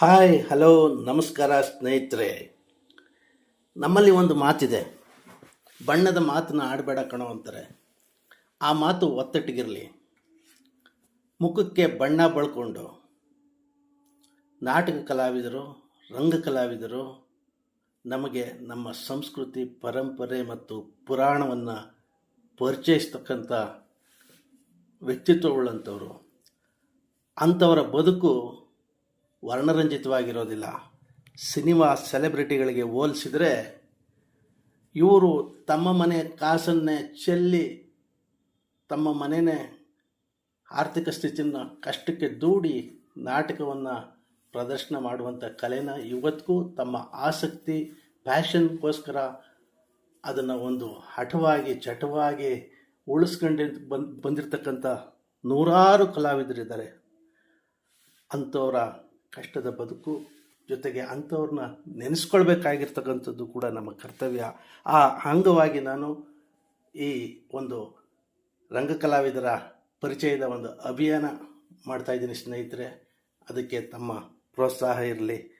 Hi, hello, ನಮಸ್ಕಾರ ಸ್ನೇಹಿತರೆ. ನಮ್ಮಲ್ಲಿ ಒಂದು ಮಾತಿದೆ. ಬಣ್ಣದ ಮಾತನ್ನ ಆಡಬೇಡ ಕಣೋ ಅಂತಾರೆ. ಆ ಮಾತು ಒತ್ತಟ್ಟಿಗಿರಲಿ. ಮುಖಕ್ಕೆ ಬಣ್ಣ ಬಳ್ಕೊಂಡು. ನಾಟಕ ಕಲಾವಿದರು, ರಂಗ ಕಲಾವಿದರು ನಮಗೆ ನಮ್ಮ ಸಂಸ್ಕೃತಿ, ಪರಂಪರೆ ಮತ್ತು ಪುರಾಣವನ್ನು ಪರಿಚಯಿಸ್ತಕ್ಕಂಥ ವ್ಯಕ್ತಿತ್ವವುಳ್ಳಂಥವರು. ಅಂಥವರ ಬದುಕು ವರ್ಣರಂಜಿತವಾಗಿರೋದಿಲ್ಲ. ಸಿನಿಮಾ ಸೆಲೆಬ್ರಿಟಿಗಳಿಗೆ ಹೋಲಿಸಿದರೆ ಇವರು ತಮ್ಮ ಮನೆ ಕಾಸನ್ನೇ ಚೆಲ್ಲಿ ತಮ್ಮ ಮನೆಯೇ ಆರ್ಥಿಕ ಸ್ಥಿತಿಯನ್ನು ಕಷ್ಟಕ್ಕೆ ದೂಡಿ ನಾಟಕವನ್ನು ಪ್ರದರ್ಶನ ಮಾಡುವಂಥ ಕಲೆನ ಇವತ್ತಿಗೂ ತಮ್ಮ ಆಸಕ್ತಿ, ಪ್ಯಾಷನ್ಗೋಸ್ಕರ ಅದನ್ನು ಒಂದು ಹಠವಾಗಿ ಚಟವಾಗಿ ಉಳಿಸ್ಕೊಂಡು ಬಂದು ಬಂದಿರತಕ್ಕಂಥ ನೂರಾರು ಕಲಾವಿದರಿದ್ದಾರೆ. ಅಂಥವರ ಕಷ್ಟದ ಬದುಕು ಜೊತೆಗೆ ಅಂಥವ್ರನ್ನ ನೆನೆಸ್ಕೊಳ್ಬೇಕಾಗಿರ್ತಕ್ಕಂಥದ್ದು ಕೂಡ ನಮ್ಮ ಕರ್ತವ್ಯ. ಆ ಅಂಗವಾಗಿ ನಾನು ಈ ಒಂದು ರಂಗಕಲಾವಿದರ ಪರಿಚಯದ ಒಂದು ಅಭಿಯಾನ ಮಾಡ್ತಾಯಿದ್ದೀನಿ ಸ್ನೇಹಿತರೆ. ಅದಕ್ಕೆ ತಮ್ಮ ಪ್ರೋತ್ಸಾಹ ಇರಲಿ.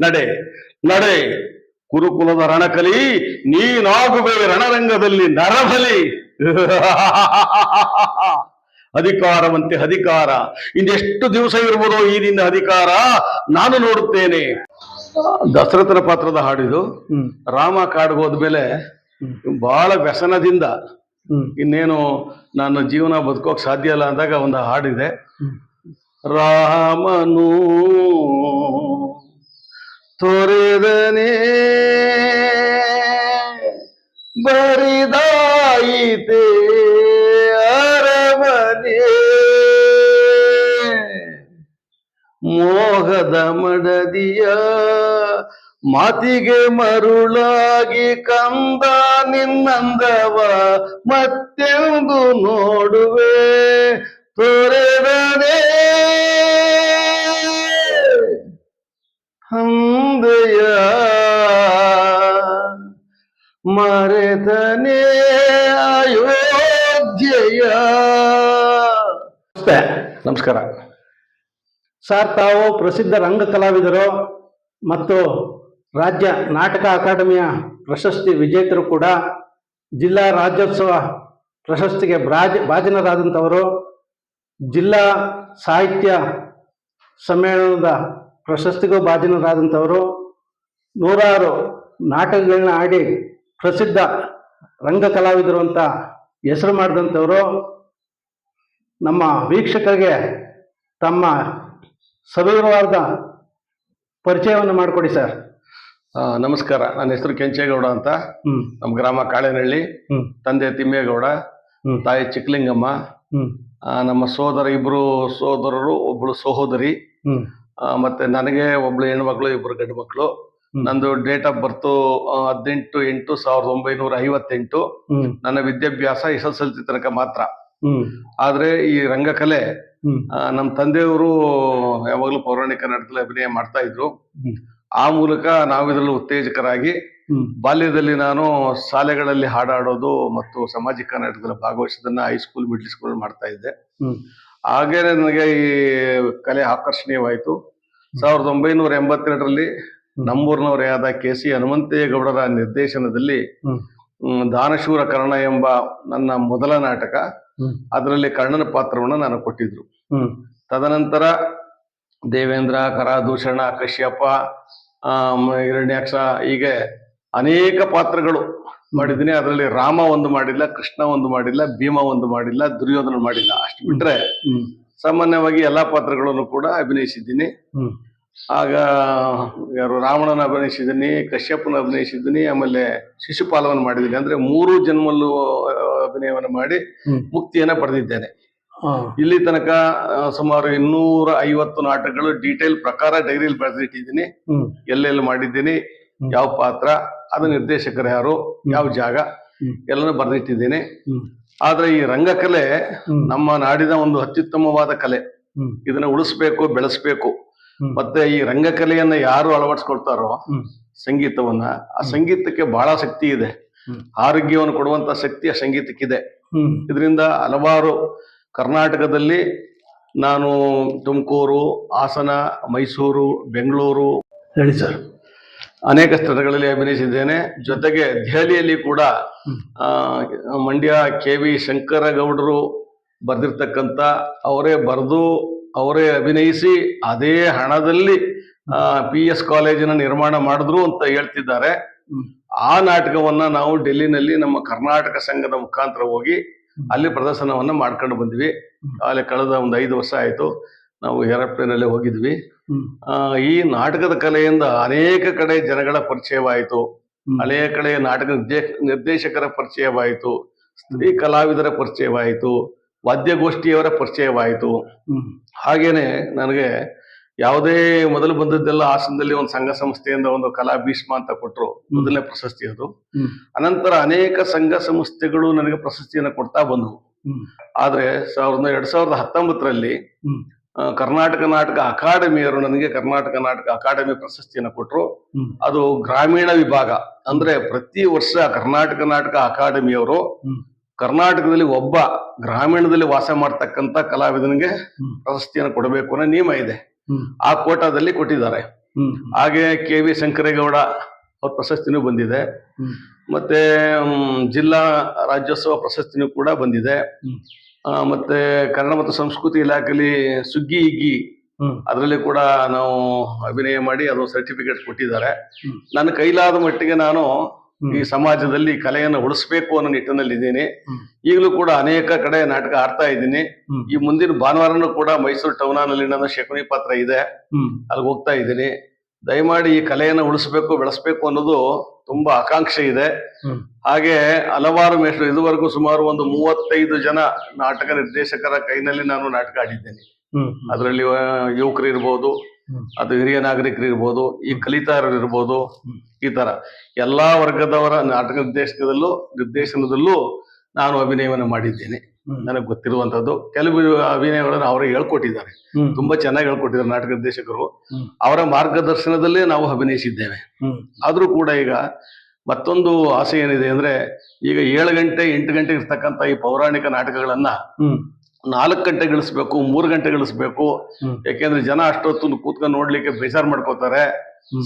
ನಡೆ ನಡೆ. ಕುರುಕುಲದ ರಣಕಲಿ ನೀನಾಗುವೆ ರಣರಂಗದಲ್ಲಿ ನರಬಲಿ. ಅಧಿಕಾರವಂತೆ ಅಧಿಕಾರ. ಇನ್ನೆಷ್ಟು ದಿವಸ ಇರ್ಬೋದೋ ಈ ನಿನ್ನ ಅಧಿಕಾರ ನಾನು ನೋಡುತ್ತೇನೆ. ದಶರಥನ ಪಾತ್ರದ ಹಾಡಿದು ರಾಮ ಕಾಡ್ಗೆ ಹೋದ್ಮೇಲೆ ಬಹಳ ವ್ಯಸನದಿಂದ ಇನ್ನೇನು ನಾನು ಜೀವನ ಬದುಕೋಕ್ ಸಾಧ್ಯ ಇಲ್ಲ ಅಂದಾಗ ಒಂದು ಹಾಡಿದೆ. ರಾಮನು ತೊರೆದನೆ. ಬರಿದಾಯಿತೆ ಅರಮನೆ. ಮೋಹದ ಮಡದಿಯ ಮಾತಿಗೆ ಮರುಳಾಗಿ ಕಂದ ನಿನ್ನಂದವ ಮತ್ತೆಂದು ನೋಡುವೆ. ತೊರೆದನೆ. ಹಂದೆಯ ಮರೆತನೆ ನಮಸ್ಕಾರ. ಸರ್, ತಾವು ಪ್ರಸಿದ್ಧ ರಂಗ ಕಲಾವಿದರು ಮತ್ತು ರಾಜ್ಯ ನಾಟಕ ಅಕಾಡೆಮಿಯ ಪ್ರಶಸ್ತಿ ವಿಜೇತರು ಕೂಡ ಜಿಲ್ಲಾ ರಾಜ್ಯೋತ್ಸವ ಪ್ರಶಸ್ತಿಗೆ ಬ್ರಾಜ್, ಭಾಜನರಾದಂಥವರು ಜಿಲ್ಲಾ ಸಾಹಿತ್ಯ ಸಮ್ಮೇಳನದ ಪ್ರಶಸ್ತಿಗೂ ಭಾಜನರಾದಂಥವರು ನೂರಾರು ನಾಟಕಗಳನ್ನ ಆಡಿ ಪ್ರಸಿದ್ಧ ರಂಗ ಕಲಾವಿದರು ಅಂತ ಹೆಸರು ಮಾಡಿದಂಥವರು ನಮ್ಮ ವೀಕ್ಷಕರಿಗೆ ತಮ್ಮ ಸವಿವರವಾದ ಪರಿಚಯವನ್ನು ಮಾಡಿಕೊಡಿ ಸರ್. ನಮಸ್ಕಾರ. ನನ್ನ ಹೆಸರು ಕೆಂಚೇಗೌಡ ಅಂತ. ನಮ್ಮ ಗ್ರಾಮ ಕಾಳೇನಹಳ್ಳಿ. ತಂದೆ ತಿಮ್ಮೇಗೌಡ. ತಾಯಿ ಚಿಕ್ಕಲಿಂಗಮ್ಮ. ನಮ್ಮ ಸೋದರ ಇಬ್ರು ಸೋದರರು ಒಬ್ಬಳು ಸಹೋದರಿ. ಮತ್ತೆ ನನಗೆ ಒಬ್ಳು ಹೆಣ್ಮಕ್ಳು ಇಬ್ರು ಗಂಡು ಮಕ್ಕಳು. ನಂದು ಡೇಟ್ ಆಫ್ ಬರ್ತ್ ಹದಿನೆಂಟು ಎಂಟು ಸಾವಿರದ ಒಂಬೈನೂರ ಐವತ್ತೆಂಟು. ನನ್ನ ವಿದ್ಯಾಭ್ಯಾಸ ಎಸ್ ಎಸ್ ಎಲ್ ಸಿ ತನಕ ಮಾತ್ರ. ಆದ್ರೆ ಈ ರಂಗಕಲೆ ನಮ್ಮ ತಂದೆಯವರು ಯಾವಾಗಲೂ ಪೌರಾಣಿಕ ನಾಟಕದಲ್ಲಿ ಅಭಿನಯ ಮಾಡ್ತಾ ಇದ್ರು. ಆ ಮೂಲಕ ನಾವು ಇದರಲ್ಲಿ ಉತ್ತೇಜಕರಾಗಿ ಬಾಲ್ಯದಲ್ಲಿ ನಾನು ಶಾಲೆಗಳಲ್ಲಿ ಹಾಡಾಡೋದು ಮತ್ತು ಸಾಮಾಜಿಕ ನಾಟಕದಲ್ಲಿ ಭಾಗವಹಿಸೋದನ್ನ ಹೈಸ್ಕೂಲ್ ಮಿಡ್ಲ್ ಸ್ಕೂಲ್ ಮಾಡ್ತಾ ಇದ್ದೆ. ಹಾಗೇನೆ ನನಗೆ ಈ ಕಲೆ ಆಕರ್ಷಣೀಯವಾಯಿತು. ಸಾವಿರದ ಒಂಬೈನೂರ ಎಂಬತ್ತೆರಡರಲ್ಲಿ ನಮ್ಮೂರಿನವರೇ ಆದ ಕೆ ಸಿ ಹನುಮಂತೇಗೌಡರ ನಿರ್ದೇಶನದಲ್ಲಿ ದಾನಶೂರ ಕರ್ಣ ಎಂಬ ನನ್ನ ಮೊದಲ ನಾಟಕ ಅದರಲ್ಲಿ ಕರ್ಣನ ಪಾತ್ರವನ್ನು ನಾನು ಕೊಟ್ಟಿದ್ರು. ತದನಂತರ ದೇವೇಂದ್ರ ಕರಾದೂಷಣ ಕಶ್ಯಪ ಹಿರಣ್ಯಾಕ್ಷ ಹೀಗೆ ಅನೇಕ ಪಾತ್ರಗಳು ಮಾಡಿದ್ದೀನಿ. ಅದರಲ್ಲಿ ರಾಮ ಒಂದು ಮಾಡಿಲ್ಲ ಕೃಷ್ಣ ಒಂದು ಮಾಡಿಲ್ಲ ಭೀಮ ಒಂದು ಮಾಡಿಲ್ಲ ದುರ್ಯೋಧನ ಮಾಡಿಲ್ಲ. ಅಷ್ಟು ಬಿಟ್ರೆ ಸಾಮಾನ್ಯವಾಗಿ ಎಲ್ಲಾ ಪಾತ್ರಗಳನ್ನು ಕೂಡ ಅಭಿನಯಿಸಿದ್ದೀನಿ. ಆಗ ಯಾರು ರಾವಣನ ಅಭಿನಯಿಸಿದ್ದೀನಿ ಕಶ್ಯಪನ ಅಭಿನಯಿಸಿದ್ದೀನಿ ಆಮೇಲೆ ಶಿಶುಪಾಲವನ್ನು ಮಾಡಿದ್ದೀನಿ ಅಂದ್ರೆ ಮೂರು ಜನ್ಮಲ್ಲೂ ಅಭಿನಯವನ್ನು ಮಾಡಿ ಮುಕ್ತಿಯನ್ನ ಪಡೆದಿದ್ದೇನೆ. ಇಲ್ಲಿ ತನಕ ಸುಮಾರು ಇನ್ನೂರ ಐವತ್ತು ನಾಟಕಗಳು ಡೀಟೇಲ್ ಪ್ರಕಾರ ಡೈರಿಯಲ್ಲಿ ಬರೆದಿಟ್ಟಿದ್ದೀನಿ. ಎಲ್ಲೆಲ್ಲಿ ಮಾಡಿದ್ದೀನಿ. ಯಾವ ಪಾತ್ರ ಅದು ನಿರ್ದೇಶಕರು ಯಾರು ಯಾವ ಜಾಗ ಎಲ್ಲಾನು ಬರೆದಿಟ್ಟಿದ್ದೀನಿ. ಆದ್ರೆ ಈ ರಂಗಕಲೆ ನಮ್ಮ ನಾಡಿನ ಒಂದು ಅತ್ಯುತ್ತಮವಾದ ಕಲೆ. ಇದನ್ನ ಉಳಿಸ್ಬೇಕು ಬೆಳೆಸ್ಬೇಕು. ಮತ್ತೆ ಈ ರಂಗಕಲೆಯನ್ನ ಯಾರು ಅಳವಡಿಸ್ಕೊಳ್ತಾರೋ ಸಂಗೀತವನ್ನ ಆ ಸಂಗೀತಕ್ಕೆ ಬಹಳ ಶಕ್ತಿ ಇದೆ. ಆರೋಗ್ಯವನ್ನು ಕೊಡುವಂತ ಶಕ್ತಿ ಆ ಸಂಗೀತಕ್ಕಿದೆ. ಇದರಿಂದ ಹಲವಾರು ಕರ್ನಾಟಕದಲ್ಲಿ ನಾನು ತುಮಕೂರು ಹಾಸನ ಮೈಸೂರು ಬೆಂಗಳೂರು ಹೇಳಿ ಸರ್. ಅನೇಕ ಸ್ಥಳಗಳಲ್ಲಿ ಅಭಿನಯಿಸಿದ್ದೇನೆ. ಜೊತೆಗೆ ದೆಹಲಿಯಲ್ಲಿ ಕೂಡ ಮಂಡ್ಯ ಕೆ ವಿ ಶಂಕರಗೌಡರು ಬರೆದಿರ್ತಕ್ಕಂಥ ಅವರೇ ಬರೆದು ಅವರೇ ಅಭಿನಯಿಸಿ ಅದೇ ಹಣದಲ್ಲಿ ಪಿ ಎಸ್ ಕಾಲೇಜಿನ ನಿರ್ಮಾಣ ಮಾಡಿದ್ರು ಅಂತ ಹೇಳ್ತಿದ್ದಾರೆ. ಆ ನಾಟಕವನ್ನ ನಾವು ಡೆಲ್ಲಿನಲ್ಲಿ ನಮ್ಮ ಕರ್ನಾಟಕ ಸಂಘದ ಮುಖಾಂತರ ಹೋಗಿ ಅಲ್ಲಿ ಪ್ರದರ್ಶನವನ್ನ ಮಾಡ್ಕೊಂಡು ಬಂದ್ವಿ. ಅಲ್ಲಿ ಕಳೆದ ಒಂದು ಐದು ವರ್ಷ ಆಯಿತು ನಾವು ಏರೋಪ್ಲೇನಲ್ಲಿ ಹೋಗಿದ್ವಿ. ಆ, ಈ ನಾಟಕದ ಕಲೆಯಿಂದ ಅನೇಕ ಕಡೆ ಜನಗಳ ಪರಿಚಯವಾಯಿತು. ಅನೇಕ ಕಡೆ ನಾಟಕ ನಿರ್ದೇ- ನಿರ್ದೇಶಕರ ಪರಿಚಯವಾಯಿತು. ಸ್ತ್ರೀ ಕಲಾವಿದರ ಪರಿಚಯವಾಯಿತು. ವಾದ್ಯಗೋಷ್ಠಿಯವರ ಪರಿಚಯವಾಯಿತು. ಹಾಗೇನೆ ನನಗೆ ಯಾವುದೇ ಮೊದಲು ಬಂದದ್ದೆಲ್ಲ ಹಾಸನದಲ್ಲಿ ಒಂದು ಸಂಘ ಸಂಸ್ಥೆಯಿಂದ ಒಂದು ಕಲಾ ಭೀಷ್ಮ ಅಂತ ಕೊಟ್ಟರು ಮೊದಲನೇ ಪ್ರಶಸ್ತಿ ಅದು. ಅನಂತರ ಅನೇಕ ಸಂಘ ಸಂಸ್ಥೆಗಳು ನನಗೆ ಪ್ರಶಸ್ತಿಯನ್ನು ಕೊಡ್ತಾ ಬಂದವು. ಆದ್ರೆ ಸಾವಿರದ ಎರಡ್ ಸಾವಿರದ ಹತ್ತೊಂಬತ್ತರಲ್ಲಿ ಕರ್ನಾಟಕ ನಾಟಕ ಅಕಾಡೆಮಿಯವರು ನನಗೆ ಕರ್ನಾಟಕ ನಾಟಕ ಅಕಾಡೆಮಿ ಪ್ರಶಸ್ತಿಯನ್ನು ಕೊಟ್ಟರು ಅದು ಗ್ರಾಮೀಣ ವಿಭಾಗ ಅಂದ್ರೆ ಪ್ರತಿ ವರ್ಷ ಕರ್ನಾಟಕ ನಾಟಕ ಅಕಾಡೆಮಿಯವರು ಕರ್ನಾಟಕದಲ್ಲಿ ಒಬ್ಬ ಗ್ರಾಮೀಣದಲ್ಲಿ ವಾಸ ಮಾಡ್ತಕ್ಕಂತ ಕಲಾವಿದನಿಗೆ. ಪ್ರಶಸ್ತಿಯನ್ನು ಕೊಡಬೇಕು ಅನ್ನೋ ನಿಯಮ ಇದೆ. ಆ ಕೋಟಾದಲ್ಲಿ ಕೊಟ್ಟಿದ್ದಾರೆ. ಹಾಗೆ ಕೆ ವಿ ಶಂಕರೇಗೌಡ ಅವ್ರ ಪ್ರಶಸ್ತಿನೂ ಬಂದಿದೆ. ಮತ್ತೆ ಜಿಲ್ಲಾ ರಾಜ್ಯೋತ್ಸವ ಪ್ರಶಸ್ತಿನೂ ಕೂಡ ಬಂದಿದೆ. ಮತ್ತೆ ಕನ್ನಡ ಮತ್ತು ಸಂಸ್ಕೃತಿ ಇಲಾಖೆಯಲ್ಲಿ ಸುಗ್ಗಿ ಇಗ್ಗಿ ಅದರಲ್ಲಿ ಕೂಡ ನಾವು ಅಭಿನಯ ಮಾಡಿ ಅದು ಸರ್ಟಿಫಿಕೇಟ್ ಕೊಟ್ಟಿದ್ದಾರೆ. ನನ್ನ ಕೈಲಾದ ಮಟ್ಟಿಗೆ ನಾನು. ಈ ಸಮಾಜದಲ್ಲಿ ಕಲೆಯನ್ನು ಉಳಿಸ್ಬೇಕು ಅನ್ನೋ ನಿಟ್ಟಿನಲ್ಲಿ ಇದ್ದೀನಿ ಈಗಲೂ ಕೂಡ ಅನೇಕ ಕಡೆ ನಾಟಕ ಆಡ್ತಾ ಇದ್ದೀನಿ. ಈ ಮುಂದಿನ ಭಾನುವಾರನೂ ಕೂಡ ಮೈಸೂರು ಟೌನ್ನಲ್ಲಿ ನನ್ನ ಶಕುನಿ ಪಾತ್ರ ಇದೆ. ಅಲ್ಲಿ ಅಲ್ಲಿಗೆ ಹೋಗ್ತಾ ಇದ್ದೀನಿ. ದಯಮಾಡಿ ಈ ಕಲೆಯನ್ನು ಉಳಿಸ್ಬೇಕು ಬೆಳೆಸ್ಬೇಕು ಅನ್ನೋದು ತುಂಬಾ ಆಕಾಂಕ್ಷೆ ಇದೆ. ಹಾಗೆ ಹಲವಾರು ಮೇಷ್ಟ್ರು ಇದುವರೆಗೂ ಸುಮಾರು ಒಂದು ಮೂವತ್ತೈದು ಜನ ನಾಟಕ ನಿರ್ದೇಶಕರ ಕೈನಲ್ಲಿ ನಾನು ನಾಟಕ ಆಡಿದ್ದೇನೆ. ಅದರಲ್ಲಿ ಯುವಕರು ಇರ್ಬೋದು. ಅದು ಹಿರಿಯ ನಾಗರಿಕರು ಇರ್ಬೋದು ಈ ಕಲಿತಾರರು ಇರ್ಬೋದು ಈ ತರ. ಎಲ್ಲಾ ವರ್ಗದವರ ನಾಟಕ ನಿರ್ದೇಶನದಲ್ಲೂ ನಿರ್ದೇಶನದಲ್ಲೂ ನಾನು ಅಭಿನಯವನ್ನು ಮಾಡಿದ್ದೇನೆ. ನನಗೆ ಗೊತ್ತಿರುವಂತದ್ದು. ಕೆಲವು ಅಭಿನಯಗಳನ್ನು ಅವರು ಹೇಳ್ಕೊಟ್ಟಿದ್ದಾರೆ. ತುಂಬಾ ಚೆನ್ನಾಗಿ ಹೇಳ್ಕೊಟ್ಟಿದ್ದಾರೆ ನಾಟಕ ನಿರ್ದೇಶಕರು. ಅವರ ಮಾರ್ಗದರ್ಶನದಲ್ಲೇ ನಾವು ಅಭಿನಯಿಸಿದ್ದೇವೆ. ಆದ್ರೂ ಕೂಡ ಈಗ ಮತ್ತೊಂದು ಆಸೆ ಏನಿದೆ ಅಂದ್ರೆ ಈಗ ಏಳು ಗಂಟೆ ಎಂಟು ಗಂಟೆ ಇರ್ತಕ್ಕಂಥ ಈ ಪೌರಾಣಿಕ ನಾಟಕಗಳನ್ನ ನಾಲ್ಕು ಗಂಟೆ ಗಳಿಸ್ಬೇಕು ಮೂರು ಗಂಟೆ ಗಳಿಸ್ಬೇಕು. ಯಾಕೆಂದ್ರೆ ಜನ ಅಷ್ಟೊತ್ತು ಕೂತ್ಕೊಂಡು ನೋಡ್ಲಿಕ್ಕೆ ಬೇಜಾರ್ ಮಾಡ್ಕೋತಾರೆ.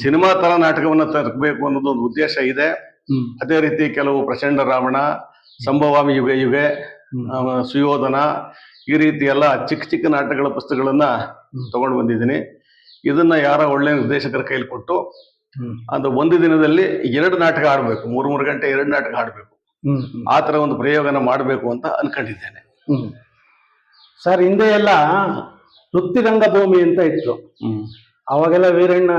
ಸಿನಿಮಾ ತರ ನಾಟಕವನ್ನ ತರಬೇಕು ಅನ್ನೋದು ಒಂದು ಉದ್ದೇಶ ಇದೆ. ಅದೇ ರೀತಿ ಕೆಲವು ಪ್ರಚಂಡ ರಾವಣ ಸಂಭವಾಮಿ ಯುಗ ಯುಗೆ. ಸುಯೋಧನ ಈ ರೀತಿ ಎಲ್ಲ ಚಿಕ್ಕ ಚಿಕ್ಕ ನಾಟಕಗಳ ಪುಸ್ತಕಗಳನ್ನ. ತಗೊಂಡು ಬಂದಿದ್ದೀನಿ. ಇದನ್ನ ಯಾರ ಒಳ್ಳೆ ನಿರ್ದೇಶಕರ ಕೈಲಿ ಕೊಟ್ಟು ಅದು ಒಂದು ದಿನದಲ್ಲಿ ಎರಡು ನಾಟಕ ಆಡ್ಬೇಕು ಮೂರ್ ಮೂರು ಗಂಟೆ ಎರಡು ನಾಟಕ ಆಡ್ಬೇಕು ಆ ತರ ಒಂದು ಪ್ರಯೋಗನ ಮಾಡಬೇಕು ಅಂತ ಅನ್ಕೊಂಡಿದ್ದೇನೆ. ಸರ್ ಹಿಂದೆ ಎಲ್ಲ ರಂಗಭೂಮಿ ಅಂತ ಇತ್ತು. ಅವಾಗೆಲ್ಲ ವೀರಣ್ಣ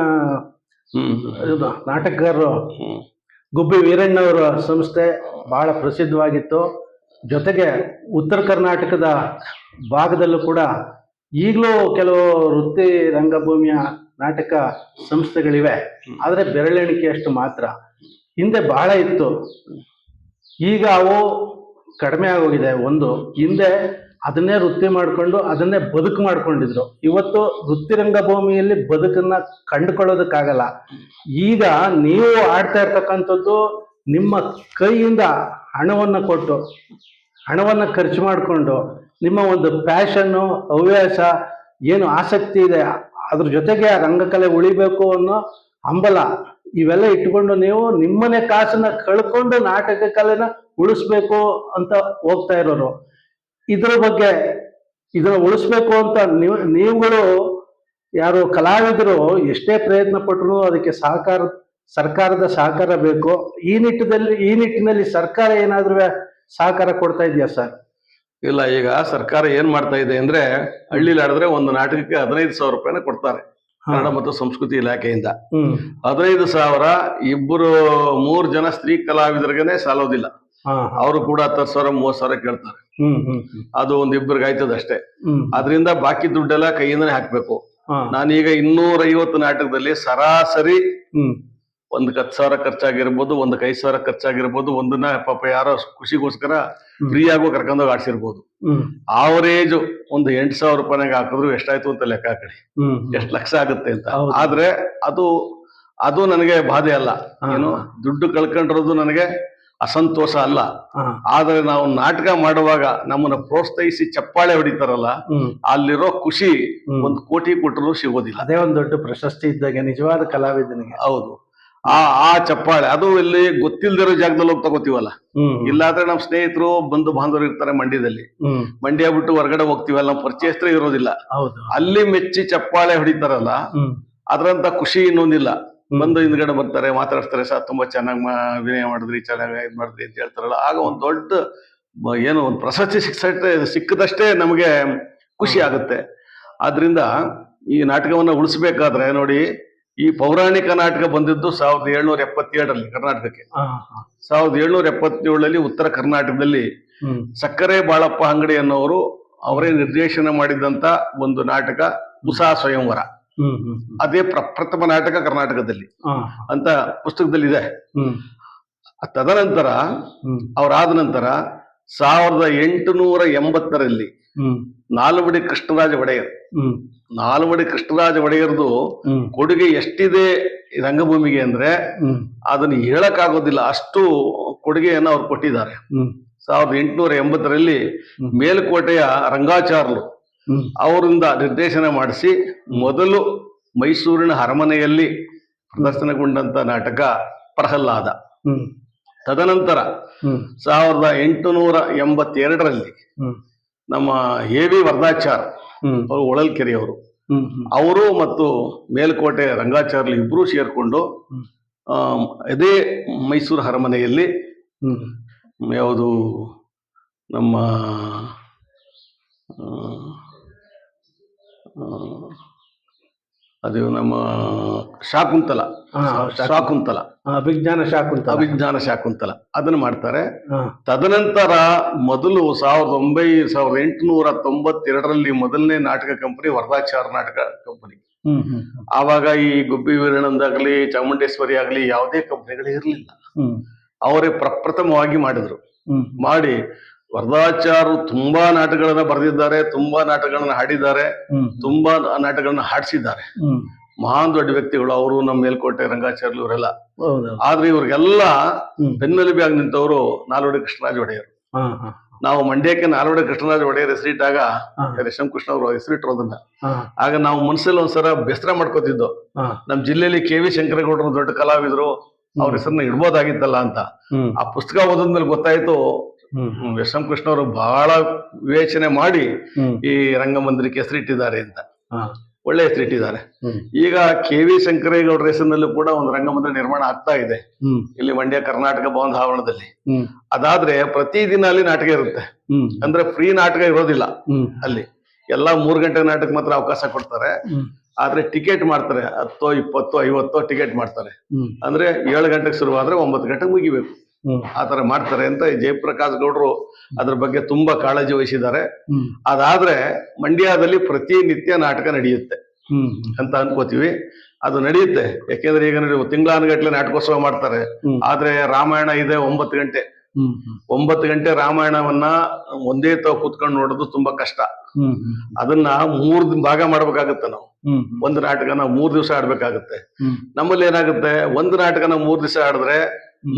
ನಾಟಕಗಾರರು ಗುಬ್ಬಿ ವೀರಣ್ಣವರ ಸಂಸ್ಥೆ ಬಹಳ ಪ್ರಸಿದ್ಧವಾಗಿತ್ತು. ಜೊತೆಗೆ ಉತ್ತರ ಕರ್ನಾಟಕದ ಭಾಗದಲ್ಲೂ ಕೂಡ ಈಗಲೂ ಕೆಲವು ವೃತ್ತಿ ರಂಗಭೂಮಿಯ ನಾಟಕ ಸಂಸ್ಥೆಗಳಿವೆ. ಆದರೆ ಬೆರಳೆಣಿಕೆಯಷ್ಟು ಮಾತ್ರ. ಹಿಂದೆ ಬಹಳ ಇತ್ತು. ಈಗ ಅವು ಕಡಿಮೆ ಆಗೋಗಿದೆ. ಒಂದು ಹಿಂದೆ ಅದನ್ನೇ ವೃತ್ತಿ ಮಾಡಿಕೊಂಡು ಅದನ್ನೇ ಬದುಕು ಮಾಡ್ಕೊಂಡಿದ್ರು. ಇವತ್ತು ವೃತ್ತಿ ರಂಗಭೂಮಿಯಲ್ಲಿ ಬದುಕನ್ನ ಕಂಡುಕೊಳ್ಳೋದಕ್ಕಾಗಲ್ಲ. ಈಗ ನೀವು ಆಡ್ತಾ ಇರ್ತಕ್ಕಂಥದ್ದು ನಿಮ್ಮ ಕೈಯಿಂದ ಹಣವನ್ನು ಕೊಟ್ಟು, ಹಣವನ್ನು ಖರ್ಚು ಮಾಡಿಕೊಂಡು, ನಿಮ್ಮ ಒಂದು ಪ್ಯಾಷನ್ನು, ಹವ್ಯಾಸ, ಏನು ಆಸಕ್ತಿ ಇದೆ, ಅದ್ರ ಜೊತೆಗೆ ಆ ರಂಗಕಲೆ ಉಳಿಬೇಕು ಅನ್ನೋ ಹಂಬಲ ಇವೆಲ್ಲ ಇಟ್ಟುಕೊಂಡು ನೀವು ನಿಮ್ಮನೆ ಕಾಸನ್ನ ಕಳ್ಕೊಂಡು ನಾಟಕ ಕಲೆನ ಉಳಿಸ್ಬೇಕು ಅಂತ ಹೋಗ್ತಾ ಇರೋರು. ಇದ್ರ ಬಗ್ಗೆ ಇದನ್ನ ಉಳಿಸ್ಬೇಕು ಅಂತ ನೀವು ನೀವುಗಳು ಯಾರು ಕಲಾವಿದರು ಎಷ್ಟೇ ಪ್ರಯತ್ನ ಪಟ್ಟರು ಅದಕ್ಕೆ ಸಹಕಾರ ಸರ್ಕಾರದ ಸಹಕಾರ ಬೇಕು. ಈ ನಿಟ್ಟಿನಲ್ಲಿ ಈ ನಿಟ್ಟಿನಲ್ಲಿ ಸರ್ಕಾರ ಏನಾದ್ರೂ ಸಹಕಾರ ಕೊಡ್ತಾ ಇದೆಯಾ ಸರ್? ಇಲ್ಲ ಈಗ ಸರ್ಕಾರ ಏನ್ ಮಾಡ್ತಾ ಇದೆ ಅಂದ್ರೆ ಹಳ್ಳಿಲಿ ಆಡಿದ್ರೆ ಒಂದು ನಾಟಕಕ್ಕೆ ಹದಿನೈದು ಸಾವಿರ ರೂಪಾಯಿನ ಕೊಡ್ತಾರೆ. ಕನ್ನಡ ಮತ್ತು ಸಂಸ್ಕೃತಿ ಇಲಾಖೆಯಿಂದ. ಹದಿನೈದು ಸಾವಿರ ಇಬ್ಬರು ಮೂರು ಜನ ಸ್ತ್ರೀ ಕಲಾವಿದರಿಗೇನೆ ಸಾಲೋದಿಲ್ಲ. ಅವರು ಕೂಡ ಹತ್ತು ಸಾವಿರ ಮೂವತ್ತು ಸಾವಿರ ಕೇಳ್ತಾರೆ. ಅದು ಒಂದಿಬ್ಬರಿಗೆ ಆಯ್ತದ ಅಷ್ಟೇ. ಅದರಿಂದ ಬಾಕಿ ದುಡ್ಡೆಲ್ಲ ಕೈಯಿಂದನೆ ಹಾಕ್ಬೇಕು. ನಾನೀಗ ಇನ್ನೂರ ಐವತ್ತು ನಾಟಕದಲ್ಲಿ ಸರಾಸರಿ ಒಂದ್ ಹತ್ತು ಸಾವಿರ ಖರ್ಚಾಗಿರ್ಬೋದು ಒಂದ್ ಐದು ಸಾವಿರ ಖರ್ಚಾಗಿರ್ಬೋದು ಒಂದನ್ನ ಪಾಪ ಯಾರೋ ಖುಷಿಗೋಸ್ಕರ. ಫ್ರೀ ಆಗೋ ಕರ್ಕೊಂಡೋಗಿ ಆಡ್ಸಿರ್ಬೋದು. ಆವರೇಜ್ ಒಂದು ಎಂಟು ಸಾವಿರ ರೂಪಾಯಿನಾಗ ಹಾಕಿದ್ರು ಎಷ್ಟಾಯ್ತು ಅಂತ ಲೆಕ್ಕ ಹಾಕಿ. ಎಷ್ಟು ಲಕ್ಷ ಆಗುತ್ತೆ ಅಂತ. ಆದ್ರೆ ಅದು ಅದು ನನಗೆ ಬಾಧೆ ಅಲ್ಲ. ಏನು? ದುಡ್ಡು ಕಳ್ಕೊಂಡಿರೋದು ನನಗೆ ಅಸಂತೋಷ ಅಲ್ಲ. ಆದ್ರೆ ನಾವು ನಾಟಕ ಮಾಡುವಾಗ ನಮ್ಮನ್ನ ಪ್ರೋತ್ಸಾಹಿಸಿ ಚಪ್ಪಾಳೆ ಹೊಡಿತಾರಲ್ಲ ಅಲ್ಲಿರೋ ಖುಷಿ ಒಂದು ಕೋಟಿ ಕೊಟ್ಟರು ಸಿಗೋದಿಲ್ಲ. ಅದೇ ಒಂದು ದೊಡ್ಡ ಪ್ರಶಸ್ತಿ ಇದ್ದಾಗ ನಿಜವಾದ ಕಲಾವಿದನಿಗೆ. ಹೌದು. ಆ ಆ ಚಪ್ಪಾಳೆ ಅದು ಇಲ್ಲಿ ಗೊತ್ತಿಲ್ದಿರೋ ಜಾಗದಲ್ಲಿ ಹೋಗಿ ತಗೋತೀವಲ್ಲ? ಇಲ್ಲಾಂದ್ರೆ ನಮ್ಮ ಸ್ನೇಹಿತರು ಬಂಧು ಬಾಂಧವರು ಇರ್ತಾರೆ ಮಂಡ್ಯದಲ್ಲಿ. ಮಂಡ್ಯ ಬಿಟ್ಟು ಹೊರಗಡೆ ಹೋಗ್ತಿವಲ್ಲ ನಾವು ಪರಿಚಯಸ್ತ್ರ ಇರೋದಿಲ್ಲ. ಹೌದು. ಅಲ್ಲಿ ಮೆಚ್ಚಿ ಚಪ್ಪಾಳೆ ಹೊಡಿತಾರಲ್ಲ ಅದ್ರಂತ ಖುಷಿ ಇನ್ನೊಂದಿಲ್ಲ. ಬಂದು ಹಿಂದ್ಗಡೆ ಬರ್ತಾರೆ ಮಾತಾಡ್ತಾರೆ ಸರ್ ತುಂಬಾ ಚೆನ್ನಾಗಿ ವಿನಯ ಮಾಡಿದ್ರಿ ಚೆನ್ನಾಗಿ ಇದು ಮಾಡಿದ್ರಿ ಅಂತ ಹೇಳ್ತಾರಲ್ಲ ಆಗ ಒಂದು ದೊಡ್ಡ ಏನು ಒಂದು ಪ್ರಶಸ್ತಿ ಸಿಕ್ಕಷ್ಟೇ ಸಿಕ್ಕದಷ್ಟೇ ನಮಗೆ ಖುಷಿ ಆಗುತ್ತೆ. ಆದ್ರಿಂದ ಈ ನಾಟಕವನ್ನ ಉಳಿಸ್ಬೇಕಾದ್ರೆ ನೋಡಿ ಈ ಪೌರಾಣಿಕ ನಾಟಕ ಬಂದಿದ್ದು ಸಾವಿರದ ಏಳ್ನೂರ ಎಪ್ಪತ್ತೇಳರಲ್ಲಿ ಕರ್ನಾಟಕಕ್ಕೆ. ಸಾವಿರದ ಏಳ್ನೂರ ಎಪ್ಪತ್ತೇಳರಲ್ಲಿ ಉತ್ತರ ಕರ್ನಾಟಕದಲ್ಲಿ ಸಕ್ಕರೆ ಬಾಳಪ್ಪ ಅಂಗಡಿ ಅನ್ನೋರು ಅವರೇ ನಿರ್ದೇಶನ ಮಾಡಿದಂತ ಒಂದು ನಾಟಕ ಉಷಾ ಸ್ವಯಂವರ. ಅದೇ ಪ್ರಪ್ರಥಮ ನಾಟಕ ಕರ್ನಾಟಕದಲ್ಲಿ. ಅಂತ ಪುಸ್ತಕದಲ್ಲಿ ಇದೆ ತದನಂತರ ಅವರಾದ ನಂತರ ಸಾವಿರದ ಎಂಟುನೂರ ಎಂಬತ್ತರಲ್ಲಿ ನಾಲ್ವಡಿ ಕೃಷ್ಣರಾಜ ಒಡೆಯರ್. ನಾಲ್ವಡಿ ಕೃಷ್ಣರಾಜ ಒಡೆಯರ್ದು ಕೊಡುಗೆ ಎಷ್ಟಿದೆ ರಂಗಭೂಮಿಗೆ ಅಂದ್ರೆ ಅದನ್ನ ಹೇಳಕ್ಕಾಗೋದಿಲ್ಲ. ಅಷ್ಟು ಕೊಡುಗೆಯನ್ನು ಅವ್ರು ಕೊಟ್ಟಿದ್ದಾರೆ. ಸಾವಿರದ ಎಂಟುನೂರ ಎಂಬತ್ತರಲ್ಲಿ. ಮೇಲುಕೋಟೆಯ ರಂಗಾಚಾರ್ಲು ಅವರಿಂದ ನಿರ್ದೇಶನ ಮಾಡಿಸಿ ಮೊದಲು ಮೈಸೂರಿನ ಅರಮನೆಯಲ್ಲಿ ಪ್ರದರ್ಶನಗೊಂಡಂತ ನಾಟಕ ಪ್ರಹ್ಲಾದ. ತದನಂತರ ಸಾವಿರದ ಎಂಟುನೂರ ಎಂಬತ್ತೆರಡರಲ್ಲಿ ನಮ್ಮ ಎ ವಿ ವರ್ಧಾಚಾರ್ ಅವರು ಹ್ಮ್ ಅವರು ಮತ್ತು ಮೇಲ್ಕೋಟೆ ರಂಗಾಚಾರ್ಲಿ ಇಬ್ಬರೂ ಸೇರಿಕೊಂಡು ಅದೇ ಇದೇ ಮೈಸೂರು ಅರಮನೆಯಲ್ಲಿ ಯಾವುದು ನಮ್ಮ ಅದು ನಮ್ಮ ಶಾಕುಂತಲ. ಶಾಕುಂತಲ. ಅಭಿಜ್ಞಾನ ಶಾಕುಂತಲ. ಅಭಿಜ್ಞಾನ ಶಾಕುಂತಲ. ಅದನ್ನು ಮಾಡ್ತಾರೆ. ತದನಂತರ ಮೊದಲು ಸಾವಿರದ ಒಂಬೈ ಸಾವಿರದ ಎಂಟುನೂರ ತೊಂಬತ್ತೆರಡರಲ್ಲಿ ಮೊದಲನೇ ನಾಟಕ ಕಂಪನಿ ವರದಾಚಾರ ನಾಟಕ ಕಂಪನಿ. ಆವಾಗ ಈ ಗುಬ್ಬಿ ಆಗಲಿ ಚಾಮುಂಡೇಶ್ವರಿ ಆಗಲಿ ಯಾವುದೇ ಕಂಪನಿಗಳು ಇರಲಿಲ್ಲ. ಅವರೇ ಪ್ರಪ್ರಥಮವಾಗಿ ಮಾಡಿದ್ರು. ಮಾಡಿ ವರದಾಚಾರು ತುಂಬಾ ನಾಟಕಗಳನ್ನ ಬರೆದಿದ್ದಾರೆ ತುಂಬಾ ನಾಟಕಗಳನ್ನ ಹಾಡಿದ್ದಾರೆ ತುಂಬಾ ನಾಟಕಗಳನ್ನ ಹಾಡಿಸಿದ್ದಾರೆ. ಮಹಾನ್ ದೊಡ್ಡ ವ್ಯಕ್ತಿಗಳು ಅವರು ನಮ್ಮ ಮೇಲ್ಕೋಟೆ ರಂಗಾಚಾರ್ಲು ಇವರೆಲ್ಲ. ಆದ್ರೆ ಇವ್ರಿಗೆಲ್ಲ ಆಗಿ ನಿಂತವರು ನಾಲ್ವಡಿ ಕೃಷ್ಣರಾಜ ಒಡೆಯರು. ನಾವು ಮಂಡ್ಯಕ್ಕೆ ನಾಲ್ವಡಿ ಕೃಷ್ಣರಾಜ ಒಡೆಯರ್ ಹೆಸರಿಟ್ಟಾಗ ಹಾ. ರೇಷಂ ಕೃಷ್ಣ ಅವರು ಹೆಸರಿಟ್ರು ಅದನ್ನ ಆಗ ನಾವು ಮನಸ್ಸಲ್ಲಿ ಒಂದ್ಸಲ ಬೇಸರ ಮಾಡ್ಕೋತಿದ್ದೋ. ನಮ್ ನಮ್ಮ ಜಿಲ್ಲೆಯಲ್ಲಿ ಕೆ ವಿ ಶಂಕರೇಗೌಡರು ದೊಡ್ಡ ಕಲಾವಿದರು ಅವ್ರ ಹೆಸರನ್ನ ಇಡ್ಬೋದಾಗಿತ್ತಲ್ಲ ಅಂತ. ಆ ಪುಸ್ತಕ ಓದಿದ್ಮೇಲೆ ಗೊತ್ತಾಯ್ತು ಎಸ್ ಎಂ ಕೃಷ್ಣ ಅವರು ಬಹಳ ವಿವೇಚನೆ ಮಾಡಿ ಈ ರಂಗಮಂದಿರಕ್ಕೆ ಹೆಸರಿಟ್ಟಿದ್ದಾರೆ ಅಂತ. ಒಳ್ಳೆ ಹೆಸರಿಟ್ಟಿದ್ದಾರೆ ಈಗ ಕೆ ವಿ ಶಂಕರೇಗೌಡರ ಹೆಸರಿನಲ್ಲೂ ಕೂಡ ಒಂದು ರಂಗಮಂದಿರ ನಿರ್ಮಾಣ ಆಗ್ತಾ ಇದೆ. ಇಲ್ಲಿ ಮಂಡ್ಯ ಕರ್ನಾಟಕ ಭವನ ಆವರಣದಲ್ಲಿ. ಅದಾದ್ರೆ ಪ್ರತಿದಿನ ಅಲ್ಲಿ ನಾಟಕ ಇರುತ್ತೆ. ಅಂದ್ರೆ ಫ್ರೀ ನಾಟಕ ಇರೋದಿಲ್ಲ ಅಲ್ಲಿ. ಎಲ್ಲಾ ಮೂರ್ ಗಂಟೆ ನಾಟಕ ಮಾತ್ರ ಅವಕಾಶ ಕೊಡ್ತಾರೆ. ಆದ್ರೆ ಟಿಕೆಟ್ ಮಾಡ್ತಾರೆ. ಹತ್ತೋ ಇಪ್ಪತ್ತೋ ಐವತ್ತೋ ಟಿಕೆಟ್ ಮಾಡ್ತಾರೆ. ಅಂದ್ರೆ ಏಳು ಗಂಟೆಗೆ ಶುರುವಾದ್ರೆ ಒಂಬತ್ತು ಗಂಟೆಗೆ ಮುಗಿಬೇಕು. ಆ ತರ ಮಾಡ್ತಾರೆ ಅಂತ ಜಯಪ್ರಕಾಶ್ ಗೌಡರು ಅದ್ರ ಬಗ್ಗೆ ತುಂಬಾ ಕಾಳಜಿ ವಹಿಸಿದ್ದಾರೆ. ಅದಾದ್ರೆ ಮಂಡ್ಯದಲ್ಲಿ ಪ್ರತಿನಿತ್ಯ ನಾಟಕ ನಡೆಯುತ್ತೆ ಅಂತ ಅನ್ಕೋತೀವಿ. ಅದು ನಡೆಯುತ್ತೆ. ಯಾಕೆಂದ್ರೆ ಈಗ ನೋಡಿ ತಿಂಗಳಾನುಗಟ್ಲೆ ನಾಟಕೋತ್ಸವ ಮಾಡ್ತಾರೆ. ಆದ್ರೆ ರಾಮಾಯಣ ಇದೆ ಒಂಬತ್ತು ಗಂಟೆ. ಒಂಬತ್ತು ಗಂಟೆ ರಾಮಾಯಣವನ್ನ ಒಂದೇ ತಾವು ಕೂತ್ಕೊಂಡು ನೋಡೋದು ತುಂಬಾ ಕಷ್ಟ. ಅದನ್ನ ಮೂರ್ ದಿನ ಭಾಗ ಮಾಡ್ಬೇಕಾಗತ್ತೆ ನಾವು. ಒಂದು ನಾಟಕನ ಮೂರ್ ದಿವಸ ಆಡ್ಬೇಕಾಗತ್ತೆ. ನಮ್ಮಲ್ಲಿ ಏನಾಗುತ್ತೆ? ಒಂದು ನಾಟಕನ ಮೂರ್ ದಿವಸ ಆಡಿದ್ರೆ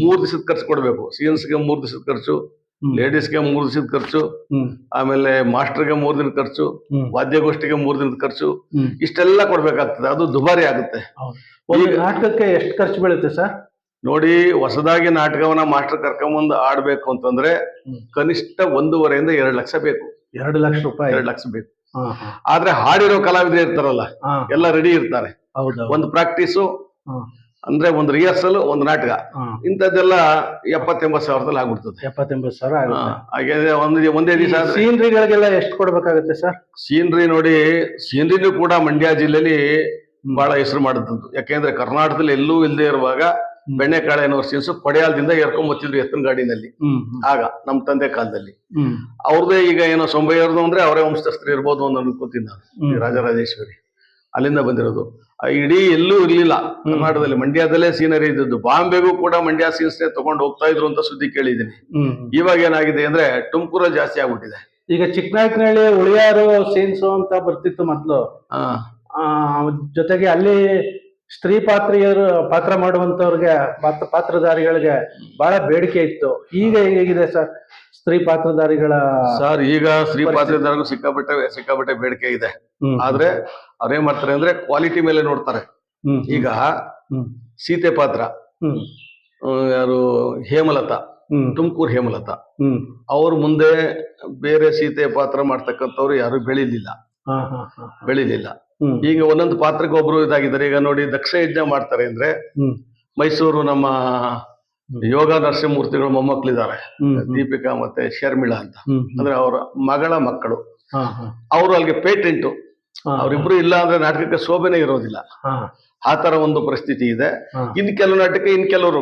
ಮೂರ್ ದಿವಸದ ಖರ್ಚು ಕೊಡ್ಬೇಕು. ಸೀನ್ಸ್ಗೆ ಮೂರ್ ದಿವಸದ ಖರ್ಚು ಲೇಡೀಸ್ ಲೇಡೀಸ್ಗೆ ಮೂರ್ ದಿವಸದ ಖರ್ಚು ಆಮೇಲೆ ಮಾಸ್ಟರ್ಗೆ ಮೂರ್ ದಿನದ ಖರ್ಚು ವಾದ್ಯಗೋಷ್ಠಿಗೆ ಮೂರ್ ದಿನದ ಖರ್ಚು ಇಷ್ಟೆಲ್ಲ ಕೊಡ್ಬೇಕಾಗ್ತದೆ. ಅದು ದುಬಾರಿ ಆಗುತ್ತೆ. ನಾಟಕಕ್ಕೆ ಎಷ್ಟು ಖರ್ಚು ಬೀಳುತ್ತೆ ಸರ್? ನೋಡಿ ಹೊಸದಾಗಿ ನಾಟಕವನ್ನ ಮಾಸ್ಟರ್ ಕರ್ಕೊಂಬಂದು ಆಡ್ಬೇಕು ಅಂತಂದ್ರೆ. ಕನಿಷ್ಠ ಒಂದೂವರೆಯಿಂದ ಎರಡು ಲಕ್ಷ ಬೇಕು. ಎರಡು ಲಕ್ಷ ರೂಪಾಯಿ. ಎರಡು ಲಕ್ಷ ಬೇಕು. ಆದ್ರೆ ಹಾಡಿರೋ ಕಲಾವಿದರು ಇರ್ತಾರಲ್ಲ ಎಲ್ಲ ರೆಡಿ ಇರ್ತಾರೆ. ಒಂದು ಪ್ರಾಕ್ಟೀಸು ಅಂದ್ರೆ ಒಂದು ರಿಹರ್ಸಲ್ ಒಂದು ನಾಟಕ. ಇಂಥದ್ದೆಲ್ಲ ಎಪ್ಪತ್ತೆಂಬತ್ತು ಸಾವಿರದಲ್ಲಿ ಆಗ್ಬಿಡ್ತದೆ. ಎಪ್ಪತ್ತೆಂಬತ್ತು ಸಾವಿರ ಹಾಗೆ ಒಂದು ಒಂದೇ ದಿವಸ ಸೀನ್ರಿಗಳಿಗೆಲ್ಲ ಎಷ್ಟು ಕೊಡ್ಬೇಕಾಗುತ್ತೆ ಸರ್? ಸೀನ್ರಿ ನೋಡಿ ಸೀನ್ರಿನೂ ಕೂಡ ಮಂಡ್ಯ ಜಿಲ್ಲೆಯಲ್ಲಿ ಬಹಳ ಹೆಸರು ಮಾಡಿದ್ದು ಯಾಕೆಂದ್ರೆ ಕರ್ನಾಟಕದಲ್ಲಿ ಎಲ್ಲೂ ಇಲ್ಲದೆ ಇರುವಾಗ ಬೆಣ್ಣೆಕಾಳೆ ಅನ್ನೋ ಸೀನ್ಸ್ ಕೊಡೆಯಾಲದಿಂದ ಎರ್ಕೊಂಡ್ ಬರ್ತಿದ್ರು ಎತ್ತಿನ ಗಾಡಿನಲ್ಲಿ. ಆಗ ನಮ್ಮ ತಂದೆ ಕಾಲದಲ್ಲಿ. ಅವ್ರದೇ ಈಗ ಏನೋ ಸೊಂಬೈಯರ್ದು ಅಂದ್ರೆ ಅವರೇ ವಂಶಸ್ಥರು ಇರ್ಬೋದು ಅಂತ ಅನ್ಕೋತೀನಿ ನಾನು. ರಾಜರಾಜೇಶ್ವರಿ. ಅಲ್ಲಿಂದ ಬಂದಿರೋದು. ಇಡೀ ಎಲ್ಲೂ ಇರ್ಲಿಲ್ಲ. ಕರ್ನಾಟಕದಲ್ಲಿ ಮಂಡ್ಯದಲ್ಲೇ ಸೀನರಿ ಇದ್ದದ್ದು. ಬಾಂಬೆಗೂ ಕೂಡ ಮಂಡ್ಯ ಸೀನ್ಸ್ ತಗೊಂಡು ಹೋಗ್ತಾ ಇದ್ರು ಅಂತ ಸುದ್ದಿ ಕೇಳಿದ್ದೀನಿ. ಹ್ಮ್. ಇವಾಗ ಏನಾಗಿದೆ ಅಂದ್ರೆ ತುಮಕೂರಲ್ಲಿ ಜಾಸ್ತಿ ಆಗ್ಬಿಟ್ಟಿದೆ. ಈಗ ಚಿಕ್ಕನಾಯಕನಹಳ್ಳಿ ಉಳಿಯಾರು ಸೀನ್ಸು ಅಂತ ಬರ್ತಿತ್ತು ಮೊದಲು. ಜೊತೆಗೆ ಅಲ್ಲಿ ಸ್ತ್ರೀ ಪಾತ್ರಿಯರು ಪಾತ್ರ ಮಾಡುವಂತವ್ರಿಗೆ ಪಾತ್ರ ಪಾತ್ರಧಾರಿಗಳಿಗೆ ಬಹಳ ಬೇಡಿಕೆ ಇತ್ತು. ಈಗ ಹೇಗಿದೆ ಸರ್ ಸ್ತ್ರೀ ಪಾತ್ರಧಾರಿಗಳ ಸರ್ ಈಗ ಸ್ತ್ರೀ ಪಾತ್ರಧಾರಿಗೂ ಸಿಕ್ಕಾಪಟ್ಟೆ ಸಿಕ್ಕಾಪಟ್ಟೆ ಬೇಡಿಕೆ ಇದೆ. ಆದ್ರೆ ಅವ್ರೇನ್ ಮಾಡ್ತಾರೆ ಅಂದ್ರೆ ಕ್ವಾಲಿಟಿ ಮೇಲೆ ನೋಡ್ತಾರೆ. ಈಗ ಸೀತೆ ಪಾತ್ರ. ಹ್ಮ್. ಯಾರು ಹೇಮಲತಾ ಹ್ಮ್. ತುಮಕೂರು ಹೇಮಲತಾ. ಹ್ಮ್. ಅವ್ರ ಮುಂದೆ ಬೇರೆ ಸೀತೆ ಪಾತ್ರ ಮಾಡ್ತಕ್ಕಂಥವ್ರು ಯಾರು ಬೆಳಿಲಿಲ್ಲ. ಬೆಳಿಲಿಲ್ಲ. ಈಗ ಒಂದೊಂದು ಪಾತ್ರಕ್ಕೆ ಒಬ್ರು ಇದಾಗಿದ್ದಾರೆ. ಈಗ ನೋಡಿ ದಕ್ಷ ಯಜ್ಞ ಮಾಡ್ತಾರೆ ಅಂದ್ರೆ ಮೈಸೂರು ನಮ್ಮ ಯೋಗ ನರಸಿಂಹಮೂರ್ತಿಗಳು ಮೊಮ್ಮಕ್ಕಳಿದ್ದಾರೆ. ದೀಪಿಕಾ ಮತ್ತೆ ಶರ್ಮಿಳಾ ಅಂತ. ಅಂದ್ರೆ ಅವರ ಮಗಳ ಮಕ್ಕಳು. ಅವರು ಅಲ್ಲಿಗೆ ಪೇಟೆಂಟು. ಅವರಿಬ್ರು ಇಲ್ಲ ಅಂದ್ರೆ ನಾಟಕಕ್ಕೆ ಶೋಭೆನೇ ಇರೋದಿಲ್ಲ. ಆ ತರ ಒಂದು ಪರಿಸ್ಥಿತಿ ಇದೆ. ಇನ್ ಕೆಲವು ನಾಟಕ ಇನ್ ಕೆಲವರು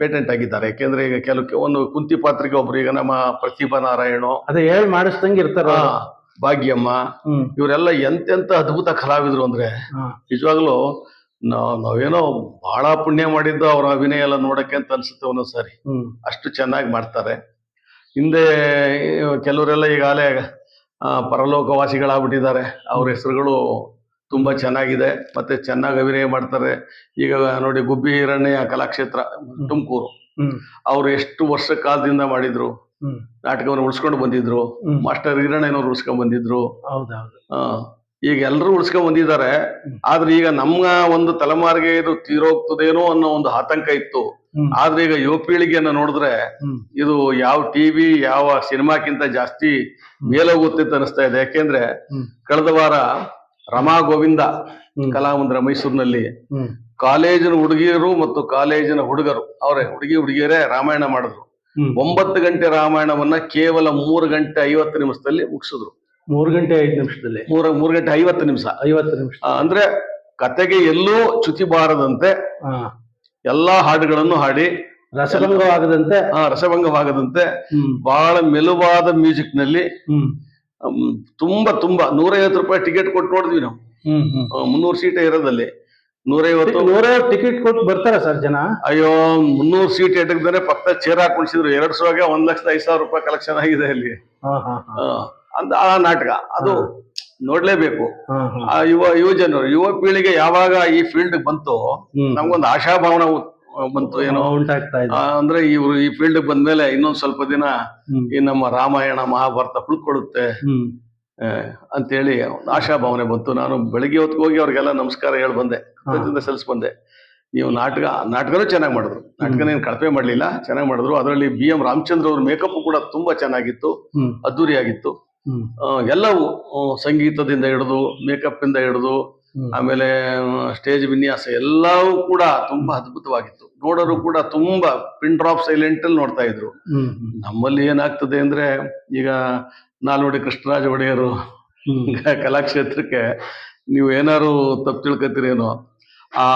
ಪೇಟೆಂಟ್ ಆಗಿದ್ದಾರೆ. ಯಾಕೆಂದ್ರೆ ಈಗ ಕೆಲವು ಒಂದು ಕುಂತಿ ಪಾತ್ರಕ್ಕೆ ಒಬ್ರು ಈಗ ನಮ್ಮ ಪ್ರತಿಭಾ ನಾರಾಯಣ ಅದೇ ಹೇಳಿ ಮಾಡಿಸ್ದಂಗೆ ಇರ್ತಾರ ಭಾಗ್ಯಮ್ಮ ಇವರೆಲ್ಲ ಎಂತೆಂತ ಅದ್ಭುತ ಕಲಾವಿದ್ರು ಅಂದ್ರೆ ನಿಜವಾಗ್ಲೂ ನಾವ್ ನಾವೇನೋ ಬಹಳ ಪುಣ್ಯ ಮಾಡಿದ್ದು ಅವ್ರ ಅಭಿನಯ ಎಲ್ಲ ನೋಡಕ್ಕೆ ಅಂತ ಅನ್ಸುತ್ತೆ ಒಂದೊಂದ್ಸರಿ. ಅಷ್ಟು ಚೆನ್ನಾಗಿ ಮಾಡ್ತಾರೆ. ಹಿಂದೆ ಕೆಲವರೆಲ್ಲ ಈಗಾಗಲೇ ಪರಲೋಕವಾಸಿಗಳಾಗ್ಬಿಟ್ಟಿದ್ದಾರೆ. ಅವ್ರ ಹೆಸರುಗಳು ತುಂಬಾ ಚೆನ್ನಾಗಿದೆ. ಮತ್ತೆ ಚೆನ್ನಾಗಿ ಅಭಿನಯ ಮಾಡ್ತಾರೆ. ಈಗ ನೋಡಿ ಗುಬ್ಬಿ ಹಿರಣ್ಯ ಕಲಾಕ್ಷೇತ್ರ ತುಮಕೂರು. ಅವ್ರು ಎಷ್ಟು ವರ್ಷ ಕಾಲದಿಂದ ಮಾಡಿದ್ರು ನಾಟಕವನ್ನು ಉಳಿಸ್ಕೊಂಡು ಬಂದಿದ್ರು. ಮಾಸ್ಟರ್ ಹಿರಣ್ಣನವ್ರು ಉಳಿಸ್ಕೊಂಡ್ ಬಂದಿದ್ರು. ಈಗ ಎಲ್ಲರೂ ಉಳಿಸ್ಕೊಂಡ್ ಬಂದಿದ್ದಾರೆ. ಆದ್ರೆ ಈಗ ನಮ್ಮ ಒಂದು ತಲೆಮಾರಿಗೆ ಇದು ತೀರೋಗ್ತದೇನೋ ಅನ್ನೋ ಒಂದು ಆತಂಕ ಇತ್ತು. ಆದ್ರೆ ಈಗ ಯುವ ಪೀಳಿಗೆಯನ್ನ ನೋಡಿದ್ರೆ ಇದು ಯಾವ ಟಿವಿ ಯಾವ ಸಿನಿಮಾಕ್ಕಿಂತ ಜಾಸ್ತಿ ಮೇಲೋಗುತ್ತೆ ಅಂತ ಅನಿಸ್ತಾ ಇದೆ. ಯಾಕೆಂದ್ರೆ ಕಳೆದ ವಾರ ರಮಾ ಗೋವಿಂದ. ಕಲಾಮಂದಿರ ಮೈಸೂರಿನಲ್ಲಿ ಕಾಲೇಜಿನ ಹುಡುಗಿಯರು ಮತ್ತು ಕಾಲೇಜಿನ ಹುಡುಗರು ಅವರೇ ಹುಡುಗಿ ಹುಡುಗಿಯರೇ ರಾಮಾಯಣ ಮಾಡಿದ್ರು. ಒಂಬತ್ತು ಗಂಟೆ ರಾಮಾಯಣವನ್ನ ಕೇವಲ ಮೂರು ಗಂಟೆ ಐವತ್ತು ನಿಮಿಷದಲ್ಲಿ ಮುಗಿಸಿದ್ರು. ಮೂರ್ ಗಂಟೆ ಐದು ನಿಮಿಷದಲ್ಲಿ. ಮೂರ ಮೂರು ಗಂಟೆ ಐವತ್ತು ನಿಮಿಷ. ಐವತ್ತು ನಿಮಿಷ. ಆ, ಅಂದ್ರೆ ಕತೆಗೆ ಎಲ್ಲೂ ಚ್ಯುತಿ ಬಾರದಂತೆ ಹಾ. ಎಲ್ಲಾ ಹಾಡುಗಳನ್ನು ಹಾಡಿ ರಸಭಂಗವಾಗದಂತೆ. ಆ, ರಸಭಂಗವಾಗದಂತೆ ಹ್ಮ್. ಬಹಳ ಮೆಲುವಾದ ಮ್ಯೂಸಿಕ್ನಲ್ಲಿ ಹ್ಮ್. ಹ್ಮ್, ತುಂಬಾ ತುಂಬಾ ನೂರೈವತ್ತು ರೂಪಾಯಿ ಟಿಕೆಟ್ ಕೊಟ್ಟು ನೋಡಿದ್ವಿ ನಾವು. ಹ್ಮ್ ಹ್ಮ್. ಆ, ಮುನ್ನೂರು ಸೀಟ್ ಇರೋದಲ್ಲಿ. ನೂರೈವತ್ತು ನೂರೈವತ್ತು ಟಿಕೆಟ್ ಕೊಟ್ಟು ಬರ್ತಾರ ಸರ್ ಜನ? ಅಯ್ಯೋ ಮುನ್ನೂರು ಸೀಟ್ ಎಟಕ್ದಾನೆ ಪಕ್ಕ ಚೇರ್ ಹಾಕೊಂಡ್ಸಿದ್ರು ಎರಡ್ ಸಾವಿರ ಒಂದ್ ಲಕ್ಷದ ಐದ್ ಸಾವಿರ ರೂಪಾಯಿ ಕಲೆಕ್ಷನ್ ಆಗಿದೆ ಅಲ್ಲಿ. ಹಾ ಹಾ ಹಾ. ಆ, ಅಂತ ಆ ನಾಟಕ. ಅದು ನೋಡ್ಲೇಬೇಕು. ಯುವ ಯುವ ಜನರು ಯುವ ಪೀಳಿಗೆ ಯಾವಾಗ ಈ ಫೀಲ್ಡ್ ಬಂತು ನಮ್ಗೊಂದು ಆಶಾಭಾವನೆ ಬಂತು ಏನೋ. ಉಂಟಾಗ್ತಾ ಇದೆ. ಅಂದ್ರೆ ಇವ್ರು ಈ ಫೀಲ್ಡ್ ಬಂದ್ಮೇಲೆ ಇನ್ನೊಂದ್ ಸ್ವಲ್ಪ ದಿನ ಈ ನಮ್ಮ ರಾಮಾಯಣ ಮಹಾಭಾರತ ಆ, ಅಂತೇಳಿ ಒಂದು ಆಶಾಭಾವನೆ ಬಂತು. ನಾನು ಬೆಳಿಗ್ಗೆ ಹೊತ್ತಿಗೆ ಹೋಗಿ ಅವ್ರಿಗೆಲ್ಲ ನಮಸ್ಕಾರ ಹೇಳಿ ಬಂದೆ. ಸಲ್ಲಿಸಿ ಬಂದೆ ನೀವು ನಾಟಕ ನಾಟಕನೂ ಚೆನ್ನಾಗಿ ಮಾಡಿದ್ರು. ನಾಟಕನೇನು ಕಳಪೆ ಮಾಡಲಿಲ್ಲ ಚೆನ್ನಾಗಿ ಮಾಡಿದ್ರು. ಅದರಲ್ಲಿ ಬಿ ಎಂ ರಾಮಚಂದ್ರ ಅವ್ರ ಮೇಕಪ್ ಕೂಡ ತುಂಬಾ ಚೆನ್ನಾಗಿತ್ತು. ಅದ್ದೂರಿಯಾಗಿತ್ತು. ಎಲ್ಲವೂ ಸಂಗೀತದಿಂದ ಹಿಡಿದು ಮೇಕಪ್ ಇಂದ ಹಿಡಿದು ಆಮೇಲೆ ಸ್ಟೇಜ್ ವಿನ್ಯಾಸ ಎಲ್ಲವೂ ಕೂಡ ತುಂಬಾ ಅದ್ಭುತವಾಗಿತ್ತು. ನೋಡೋರು ಕೂಡ ತುಂಬಾ ಪಿನ್ ಡ್ರಾಪ್ ಸೈಲೆಂಟ್ ಅಲ್ಲಿ ನೋಡ್ತಾ ಇದ್ರು. ನಮ್ಮಲ್ಲಿ ಏನಾಗ್ತದೆ ಅಂದ್ರೆ ಈಗ ನಾಲ್ವಡಿ ಕೃಷ್ಣರಾಜ ಒಡೆಯರು ಕಲಾಕ್ಷೇತ್ರಕ್ಕೆ ನೀವು ಏನಾರು ತಪ್ಪು ತಿಳ್ಕೊತೀರೇನೋ ಆ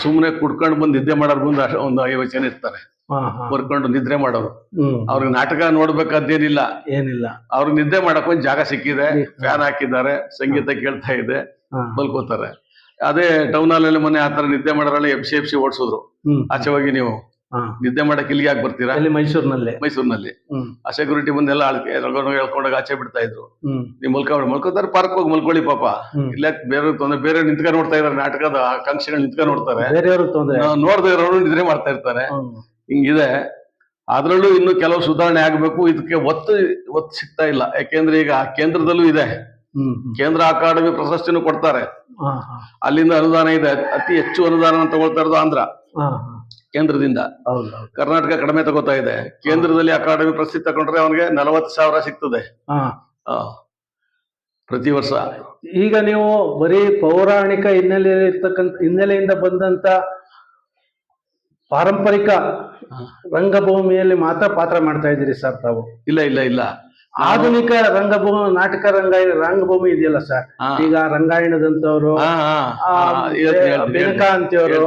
ಸುಮ್ಮನೆ ಕುಡ್ಕೊಂಡು ಬಂದು ನಿದ್ದೆ ಮಾಡೋರ್ ಮುಂದೆ ಒಂದು ಐವತ್ತು ಜನ ಇರ್ತಾರೆ. ಬರ್ಕೊಂಡು ನಿದ್ರೆ ಮಾಡೋರು. ಅವ್ರಿಗೆ ನಾಟಕ ನೋಡ್ಬೇಕಾದ್ದೇನಿಲ್ಲ. ಏನಿಲ್ಲ. ಅವ್ರಿಗೆ ನಿದ್ದೆ ಮಾಡಕ್ ಒಂದ್ ಜಾಗ ಸಿಕ್ಕಿದೆ. ಫ್ಯಾನ್ ಹಾಕಿದ್ದಾರೆ. ಸಂಗೀತ ಕೇಳ್ತಾ ಇದೆ. ಮಲ್ಕೋತಾರೆ ಅದೇ ಟೌನ್ ಹಾಲಲ್ಲಿ ಮೊನ್ನೆ ಆತರ ನಿದ್ದೆ ಮಾಡೋರಲ್ಲಿ ಎಫ್ ಸಿ ಓಡಿಸಿದ್ರು. ಹ್ಮ್. ಆಚೆ ಹೋಗಿ ನೀವು ನಿದ್ದೆ ಮಾಡಕ್ ಇಲ್ಲಿಗೆ ಯಾಕೆ ಬರ್ತೀರಾ? ಮೈಸೂರಿನಲ್ಲಿ. ಮೈಸೂರಿನಲ್ಲಿ. ಆ ಸೆಕ್ಯೂರಿಟಿ ಬಂದೆಲ್ಲ ಹೇಳ್ಕೊಂಡಾಗ ಆಚೆ ಬಿಡ್ತಾ ಇದ್ರು. ನಿಮ್ ನೀವು ಮಲ್ಕೊಂಡ್ ಮಲ್ಕೋತಾರೆ ಪಾರ್ಕ್ ಹೋಗಿ ಮಲ್ಕೊಳ್ಳಿ ಪಾಪ. ಇಲ್ಲ ಬೇರೆ ತೊಂದ್ರೆ ಬೇರೆ ನಿಂತ್ಕೊಂಡು ನೋಡ್ತಾ ಇದಾರೆ ನಾಟಕದ ಆಕಾಂಕ್ಷೆಗಳು ನಿಂತ್ಕೊಂಡು ನೋಡ್ತಾರೆ. ನೋಡ್ದೆ ಇರೋರು ನಿದ್ರೆ ಮಾಡ್ತಾ ಇರ್ತಾರೆ. ಹಿಂಗಿದೆ. ಅದರಲ್ಲೂ ಇನ್ನು ಕೆಲವು ಸುಧಾರಣೆ ಆಗಬೇಕು. ಇದಕ್ಕೆ ಒತ್ತು ಒತ್ತು ಸಿಗ್ತಾ ಇಲ್ಲ. ಯಾಕೆಂದ್ರೆ ಈಗ ಕೇಂದ್ರದಲ್ಲೂ ಇದೆ. ಕೇಂದ್ರ ಅಕಾಡೆಮಿ ಪ್ರಶಸ್ತಿನೂ ಕೊಡ್ತಾರೆ. ಅಲ್ಲಿಂದ ಅನುದಾನ ಇದೆ. ಅತಿ ಹೆಚ್ಚು ಅನುದಾನ ತಗೊಳ್ತಾ ಇರೋದು ಆಂಧ್ರ. ಕೇಂದ್ರದಿಂದ. ಕರ್ನಾಟಕ ಕಡಿಮೆ ತಗೋತಾ ಇದೆ. ಕೇಂದ್ರದಲ್ಲಿ ಅಕಾಡೆಮಿ ಪ್ರಶಸ್ತಿ ತಗೊಂಡ್ರೆ ಅವನಿಗೆ ನಲವತ್ತು ಸಾವಿರ ಸಿಗ್ತದೆ. ಪ್ರತಿ ವರ್ಷ. ಈಗ ನೀವು ಬರೀ ಪೌರಾಣಿಕ ಹಿನ್ನೆಲೆ ಇರ್ತಕ್ಕಂಥ ಹಿನ್ನೆಲೆಯಿಂದ ಬಂದಂತ ಪಾರಂಪರಿಕ ರಂಗಭೂಮಿಯಲ್ಲಿ ಮಾತ್ರ ಪಾತ್ರ ಮಾಡ್ತಾ ಇದ್ದೀರಿ ಸರ್ ತಾವು? ಇಲ್ಲ ಇಲ್ಲ ಇಲ್ಲ. ಆಧುನಿಕ ರಂಗಭೂಮಿ ನಾಟಕ ರಂಗ ರಂಗಭೂಮಿ ಇದೆಯಲ್ಲ ಸರ್? ಈಗ ರಂಗಾಯಣದಂತವ್ರು ಬೇಕಾ ಅಂತವ್ರು.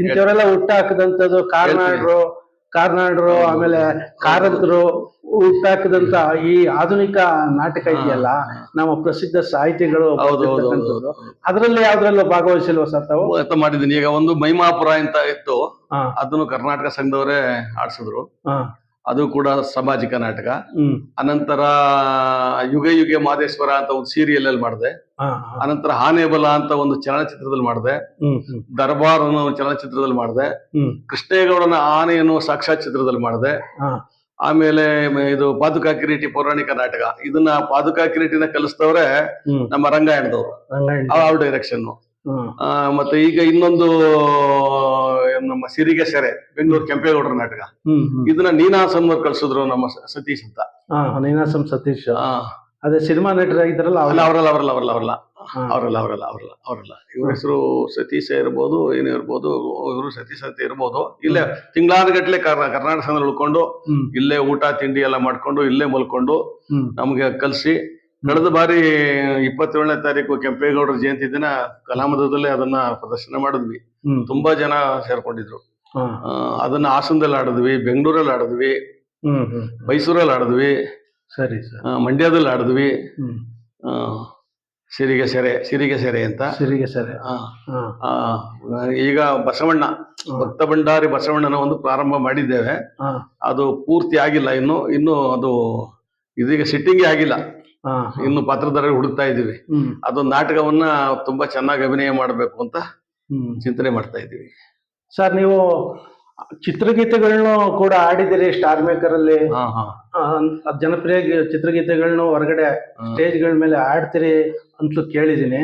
ಇಂಥವರೆಲ್ಲ ಹುಟ್ಟಾಕದಂತದ್ದು ಕಾರ್ನಾಡ್ರು ಕಾರ್ನಾಡ್ರು ಆಮೇಲೆ ಕಾರಂತರು ಹುಟ್ಟಾಕದಂತ ಈ ಆಧುನಿಕ ನಾಟಕ ಇದೆಯಲ್ಲ ನಮ್ಮ ಪ್ರಸಿದ್ಧ ಸಾಹಿತಿಗಳು ಅದರಲ್ಲಿ ಹೌದು, ಹೌದು, ಹೌದು. ಅದ್ರಲ್ಲಿ ಯಾವ್ದ್ರಲ್ಲೂ ಭಾಗವಹಿಸಿಲ್ವ ಸರ್ ತಾವು? ಮಾಡಿದ್ದೀನಿ. ಈಗ ಒಂದು ಮೈಮಾಪುರ ಅಂತ ಇತ್ತು ಅದನ್ನು ಕರ್ನಾಟಕ ಸಂಘದವರೇ ಆಡ್ಸಿದ್ರು. ಅದು ಕೂಡ ಸಾಮಾಜಿಕ ನಾಟಕ. ಅನಂತರ ಯುಗ ಯುಗ ಮಾದೇಶ್ವರ ಅಂತ ಒಂದು ಸೀರಿಯಲ್ ಅಲ್ಲಿ ಮಾಡಿದೆ. ಅನಂತರ ಹಾನೇಬಲ ಅಂತ ಒಂದು ಚಲನಚಿತ್ರದಲ್ಲಿ ಮಾಡಿದೆ. ದರ್ಬಾರ್ ಅನ್ನೋ ಚಲನಚಿತ್ರದಲ್ಲಿ ಮಾಡಿದೆ. ಕೃಷ್ಣೇಗೌಡನ ಆನೆ ಅನ್ನೋ ಸಾಕ್ಷಾತ್ ಚಿತ್ರದಲ್ಲಿ ಮಾಡಿದೆ ಆಮೇಲೆ ಇದು ಪಾದುಕಾ ಕಿರೀಟಿ ಪೌರಾಣಿಕ ನಾಟಕ. ಇದನ್ನ ಪಾದುಕಾ ಕಿರೀಟಿನ ಕಲಿಸ್ತವ್ರೆ ನಮ್ಮ ರಂಗಾಯಣದವ್ರು. ರಂಗಾಯಣ ಅವ್ರ ಡೈರೆಕ್ಷನ್ ಮತ್ತೆ ಈಗ ಇನ್ನೊಂದು ನಮ್ಮ ಸಿರಿಗೆ ಸೆರೆ ಬೆಂಗಳೂರು ಕೆಂಪೇಗೌಡರ ನಾಟಕ. ಇದನ್ನ ನೀನಾಸನ್ ಕಳ್ಸಿದ್ರು ನಮ್ಮ ಸತೀಶ್ ಅಂತ. ನೀನಾಸಂ ಸತೀಶ್. ಅದೇ ಸಿನಿಮಾ ನಟರಾಗಿದ್ದಾರಲ್ಲ ಅವರಲ್ಲ ಅವರಲ್ಲ ಅವರಲ್ಲ ಅವರಲ್ಲ. ಅವರಲ್ಲ ಅವರಲ್ಲ ಅವರಲ್ಲ ಅವರಲ್ಲ. ಇವ್ರ ಹೆಸರು ಸತೀಶ ಇರ್ಬೋದು ಏನು ಇರ್ಬೋದು ಇವರು ಸತೀಶ್ ಅಂತ ಇರ್ಬೋದು. ಇಲ್ಲೇ ತಿಂಗಳಾನುಗಟ್ಲೆ ಕರ್ನಾಟಕ ಸಂಘ ಉಳ್ಕೊಂಡು ಇಲ್ಲೇ ಊಟ ತಿಂಡಿ ಎಲ್ಲ ಮಾಡ್ಕೊಂಡು ಇಲ್ಲೇ ಮಲ್ಕೊಂಡು ನಮ್ಗೆ ಕಲಿಸಿ ಕಳೆದ ಬಾರಿ ಇಪ್ಪತ್ತೇಳನೇ ತಾರೀಕು ಕೆಂಪೇಗೌಡರ ಜಯಂತಿ ದಿನ ಕಲಾಮದಲ್ಲೇ ಅದನ್ನ ಪ್ರದರ್ಶನ ಮಾಡಿದ್ವಿ. ತುಂಬಾ ಜನ ಸೇರ್ಕೊಂಡಿದ್ರು. ಅದನ್ನ ಹಾಸನದಲ್ಲಿ ಆಡಿದ್ವಿ ಬೆಂಗಳೂರಲ್ಲಿ ಆಡಿದ್ವಿ ಮೈಸೂರಲ್ಲಿ ಆಡಿದ್ವಿ ಸರಿ ಮಂಡ್ಯದಲ್ಲಿ ಆಡಿದ್ವಿ ಸಿರಿಗೆ ಸೆರೆ ಸಿರಿಗೆ ಸೆರೆ ಅಂತ? ಸಿರಿಗೆ ಸೆರೆ. ಆ, ಈಗ ಬಸವಣ್ಣ ಭಕ್ತ ಭಂಡಾರಿ ಬಸವಣ್ಣನ ಒಂದು ಪ್ರಾರಂಭ ಮಾಡಿದ್ದೇವೆ. ಅದು ಪೂರ್ತಿ ಆಗಿಲ್ಲ. ಇನ್ನು ಇನ್ನು ಅದು ಇದೀಗ ಸಿಟ್ಟಿಂಗೇ ಆಗಿಲ್ಲ. ಇನ್ನು ಪಾತ್ರಧಾರ ಹುಡುಕ್ತಾ ಇದ್ದೀವಿ. ಅದು ನಾಟಕವನ್ನ ತುಂಬಾ ಚೆನ್ನಾಗಿ ಅಭಿನಯ ಮಾಡಬೇಕು ಅಂತ ಚಿಂತನೆ ಮಾಡ್ತಾ ಇದ್ದೀವಿ. ಸರ್ ನೀವು ಚಿತ್ರಗೀತೆಗಳನ್ನು ಕೂಡ ಆಡಿದಿರಿ ಸ್ಟಾರ್ ಮೇಕರ್ ಅಲ್ಲಿ ಜನಪ್ರಿಯ ಚಿತ್ರಗೀತೆಗಳನ್ನ ಹೊರಗಡೆ ಸ್ಟೇಜ್ಗಳ ಮೇಲೆ ಆಡ್ತೀರಿ ಅಂತ ಕೇಳಿದೀನಿ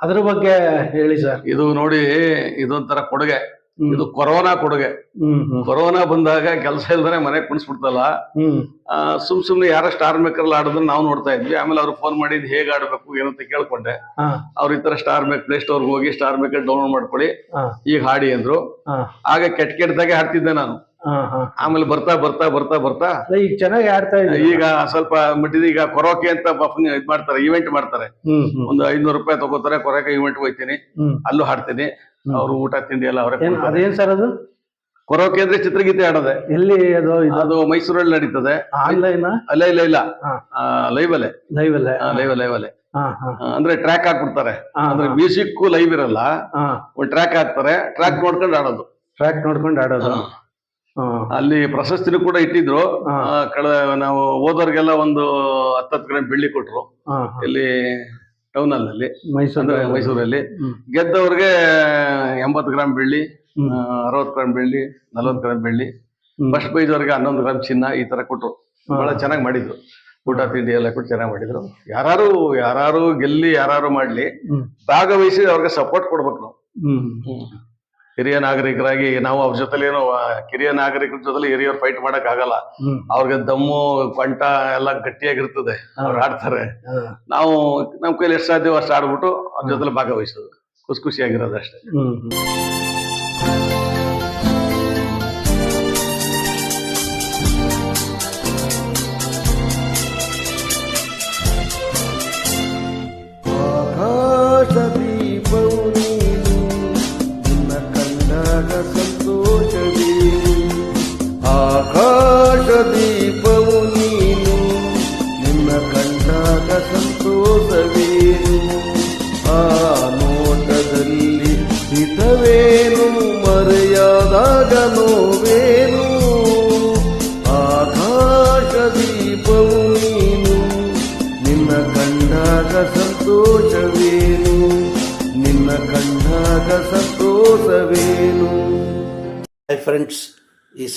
ಅದ್ರ ಬಗ್ಗೆ ಹೇಳಿ ಸರ್. ಇದು ನೋಡಿ ಇದೊಂಥರ ಕೊಡುಗೆ. ಇದು ಕೊರೋನಾ ಕೊಡುಗೆ. ಕೊರೋನಾ ಬಂದಾಗ ಕೆಲಸ ಇಲ್ದನೆ ಮನೆ ಕುಣಿಸ್ಬಿಡ್ತಲ್ಲ. ಸುಮ್ ಸುಮ್ನೆ ಯಾರ ಸ್ಟಾರ್ ಮೇಕರ್ ಆಡೋದನ್ನ ನಾವು ನೋಡ್ತಾ ಇದ್ವಿ. ಆಮೇಲೆ ಅವ್ರು ಫೋನ್ ಮಾಡಿದ್ ಹೇಗ್ ಆಡ್ಬೇಕು ಏನಂತ ಕೇಳ್ಕೊಂಡೆ. ಅವ್ರ ಇತರ ತರ ಸ್ಟಾರ್ ಮೇಕ್ ಪ್ಲೇ ಸ್ಟೋರ್ ಹೋಗಿ ಸ್ಟಾರ್ ಮೇಕರ್ ಡೌನ್ಲೋಡ್ ಮಾಡ್ಕೊಳ್ಳಿ. ಈಗ ಹಾಡಿ ಅಂದ್ರು. ಆಗ ಕೆಟ್ಟ ಕೆಟ್ಟದಾಗೆ ಹಾಡ್ತಿದ್ದೆ ನಾನು. ಆಮೇಲೆ ಬರ್ತಾ ಬರ್ತಾ ಬರ್ತಾ ಬರ್ತಾ. ಈಗ ಚೆನ್ನಾಗಿ ಆಡ್ತಾ ಇದ್ದೀನಿ ಈಗ ಸ್ವಲ್ಪ ಮಟ್ಟಿದ ಈಗ ಕೊರೋಕೆ ಅಂತ ಬಫ್ ಇದ್ ಮಾಡ್ತಾರೆ ಇವೆಂಟ್ ಮಾಡ್ತಾರೆ. ಒಂದು ಐನೂರು ರೂಪಾಯಿ ತಗೋತಾರೆ ಕೊರೋಕೆ ಇವೆಂಟ್ ಹೋಯ್ತೀನಿ ಅಲ್ಲೂ ಹಾಡ್ತೀನಿ. ಅವ್ರು ಊಟ ತಿಂಡಿ ಎಲ್ಲ ಅವರೇ ಏನ್ ಅದೇನ್ ಸರ್ ಅದು? ಕೊರೋಕೆ ಅಂದ್ರೆ ಚಿತ್ರಗೀತೆ ಆಡೋದೆ ಎಲ್ಲಿ ಅದು ಅದು ಮೈಸೂರಲ್ಲಿ ನಡೀತದೆ. ಆನ್ಲೈನ್ ಅಲ್ಲ ಇಲ್ಲ ಇಲ್ಲ. ಲೈವ್ ಅಲ್ಲೇ. ಲೈವ್ ಅಲ್ಲೇ. ಲೈವ್ ಲೈವ್ ಅಲ್ಲೇ ಅಂದ್ರೆ ಟ್ರ್ಯಾಕ್ ಹಾಕ್ಬಿಡ್ತಾರೆ. ಅಂದ್ರೆ. ಮ್ಯೂಸಿಕ್ ಲೈವ್ ಇರಲ್ಲ. ಒಂದು ಟ್ರ್ಯಾಕ್ ಹಾಕ್ತಾರೆ. ಟ್ರ್ಯಾಕ್ ನೋಡ್ಕೊಂಡು ಆಡೋದು ಟ್ರ್ಯಾಕ್ ನೋಡ್ಕೊಂಡು ಆಡೋದು ಅಲ್ಲಿ ಪ್ರಶಸ್ತಿ ಕೂಡ ಇಟ್ಟಿದ್ರು. ಕಳೆದ ನಾವು ಹೋದವ್ರಿಗೆಲ್ಲ ಒಂದು ಹತ್ತತ್ತು ಗ್ರಾಮ್ ಬೆಳ್ಳಿ ಕೊಟ್ರು. ಇಲ್ಲಿ ಟೌನ್ ಅಲ್ಲಿ ಮೈಸೂರು ಅಂದ್ರೆ ಮೈಸೂರಲ್ಲಿ. ಗೆದ್ದವ್ರಿಗೆ ಎಂಬತ್ತು ಗ್ರಾಮ್ ಬೆಳ್ಳಿ. ಅರವತ್ತು ಗ್ರಾಮ್ ಬೆಳ್ಳಿ ನಲವತ್ತು ಗ್ರಾಮ್ ಬೆಳ್ಳಿ. ಫಸ್ಟ್ ಪ್ರೈಸ್ ಅವ್ರಿಗೆ ಹನ್ನೊಂದು ಗ್ರಾಮ್ ಚಿನ್ನ ಈ ತರ ಕೊಟ್ರು. ಹಾ. ಬಹಳ ಚೆನ್ನಾಗಿ ಮಾಡಿದ್ರು. ಊಟ ತಿಂಡಿ ಎಲ್ಲ ಕೊಟ್ಟು ಚೆನ್ನಾಗಿ ಮಾಡಿದ್ರು. ಯಾರು ಯಾರು ಗೆಲ್ಲಿ ಯಾರು ಮಾಡ್ಲಿ. ಭಾಗವಹಿಸಿ ಅವ್ರಿಗೆ ಸಪೋರ್ಟ್ ಕೊಡ್ಬೇಕು ನಾವು. ಹಿರಿಯ ನಾಗರಿಕರಾಗಿ ನಾವು ಅವ್ರ ಜೊತೆಲಿ ಏನೋ ಕಿರಿಯ ನಾಗರಿಕರ ಜೊತೆ ಹಿರಿಯರು ಫೈಟ್ ಮಾಡಕ್ ಆಗಲ್ಲ. ಅವ್ರಿಗೆ ದಮ್ಮು ಕಂಟ ಎಲ್ಲ ಗಟ್ಟಿಯಾಗಿರ್ತದೆ. ಅವ್ರು ಆಡ್ತಾರೆ. ನಾವು ನಮ್ ಕೈಲಿ ಎಷ್ಟು ಸಾಧ್ಯವೋ ಅಷ್ಟು ಆಡ್ಬಿಟ್ಟು ಅವ್ರ ಜೊತೆ ಭಾಗವಹಿಸೋದು. ಖುಷಿ ಖುಷಿಯಾಗಿರೋದು ಅಷ್ಟೇ.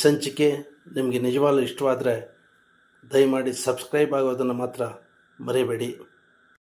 ಸಂಚಿಕೆ ನಿಮಗೆ ನಿಜವಾಗ್ಲೂ ಇಷ್ಟವಾದರೆ ದಯಮಾಡಿ ಸಬ್ಸ್ಕ್ರೈಬ್ ಆಗೋದನ್ನು ಮಾತ್ರ ಮರಿಬೇಡಿ.